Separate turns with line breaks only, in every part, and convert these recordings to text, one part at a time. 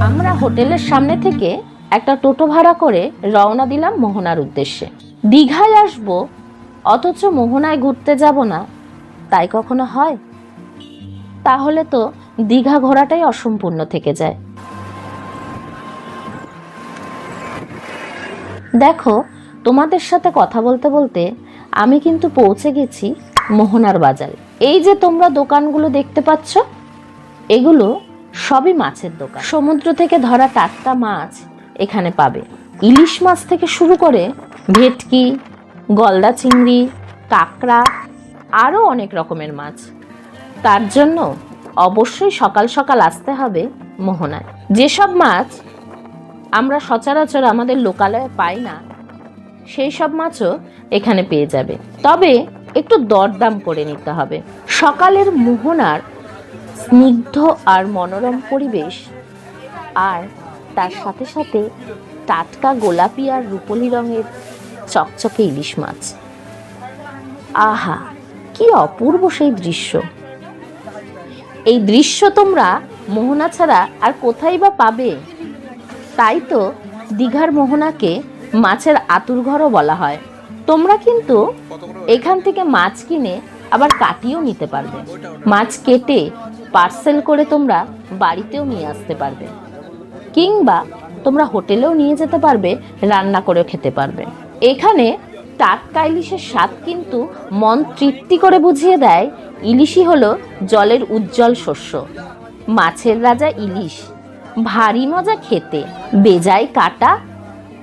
আমরা হোটেলের সামনে থেকে একটা টোটো ভাড়া করে রওনা দিলাম মোহনার উদ্দেশ্যে। দীঘায় আসব, অথচ মোহনায় ঘুরতে যাব না। তাই কখনো হয়? তাহলে তো দীঘা ঘোরাটাই অসম্পূর্ণ থেকে যায়। দেখো, তোমাদের সাথে কথা বলতে বলতে আমি কিন্তু পৌঁছে গেছি মোহনার বাজারে। এই যে তোমরা দোকানগুলো দেখতে পাচ্ছ, এগুলো সবই মাছের দোকান। সমুদ্র থেকে ধরা টাটকা মাছ এখানে পাবে। ইলিশ মাছ থেকে শুরু করে ভেটকি, গলদা চিংড়ি, কাঁকড়া, আরও অনেক রকমের মাছ। তার জন্য অবশ্যই সকাল সকাল আসতে হবে মোহনায়। যেসব মাছ আমরা সচরাচর আমাদের লোকালয়ে পাই না সেই সব মাছও এখানে পেয়ে যাবে। তবে একটু দরদাম করে নিতে হবে। সকালের মোহনার স্নিগ্ধ আর মনোরম পরিবেশ আর তার সাথে সাথে টাটকা গোলাপি আর রূপলি রঙের চকচকে ইলিশ মাছ। আহা, কি অপূর্ব সেই দৃশ্য। এই দৃশ্য তোমরা মোহনা ছাড়া আর কোথায় বা পাবে? তাই তো দীঘার মোহনাকে মাছের আতুর ঘরও বলা হয়। তোমরা কিন্তু এখান থেকে মাছ কিনে আবার কাটিয়েও নিতে পারবে। মাছ কেটে পার্সেল করে তোমরা বাড়িতেও নিয়ে আসতে পারবে। কিংবা তোমরা হোটেলেও নিয়ে যেতে পারবে, রান্না করে খেতে পারবে। এখানে টাটকা ইলিশের স্বাদ কিন্তু মন তৃপ্তি করে বুঝিয়ে দেয়, ইলিশই হলো জলের উজ্জ্বল শস্য। মাছের রাজা ইলিশ, ভারী মজা খেতে, বেজায় কাটা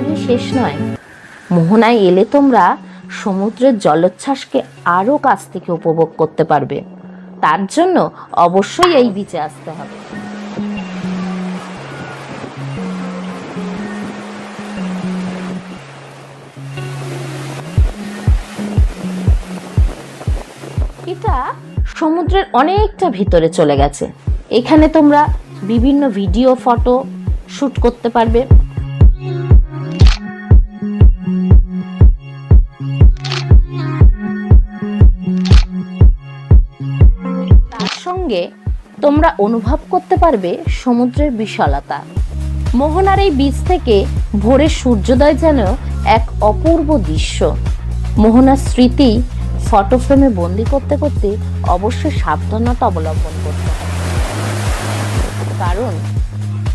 এখানে শেষ নয়। মোহনায় এলে তোমরা সমুদ্রের জলোচ্ছ্বাসকে আরও কাছ থেকে উপভোগ করতে পারবে। তার জন্য অবশ্যই এই বিচে আসতে হবে। এটা সমুদ্রের অনেকটা ভিতরে চলে গেছে। এখানে তোমরা বিভিন্ন ভিডিও ফটো শুট করতে পারবে। সঙ্গে তোমরা অনুভব করতে পারবে সমুদ্রের বিশালতা। মোহনার এই বীজ থেকে ভোরের সূর্যোদয় যেন এক অপূর্ব দৃশ্য। মোহনার স্মৃতি ফটো ফ্রেমে বন্দি করতে করতে অবশ্যই সাবধানতা অবলম্বন করতে হবে। কারণ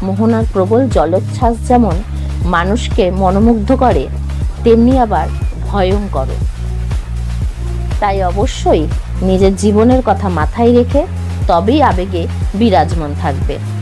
মোহনার প্রবল জলোচ্ছ্বাস যেমন মানুষকে মনোমুগ্ধ করে, তেমনি আবার ভয়ঙ্কর তাই অবশ্যই নিজের জীবনের কথা মাথায় রেখে তবেই আবেগে বিরাজমান থাকবে।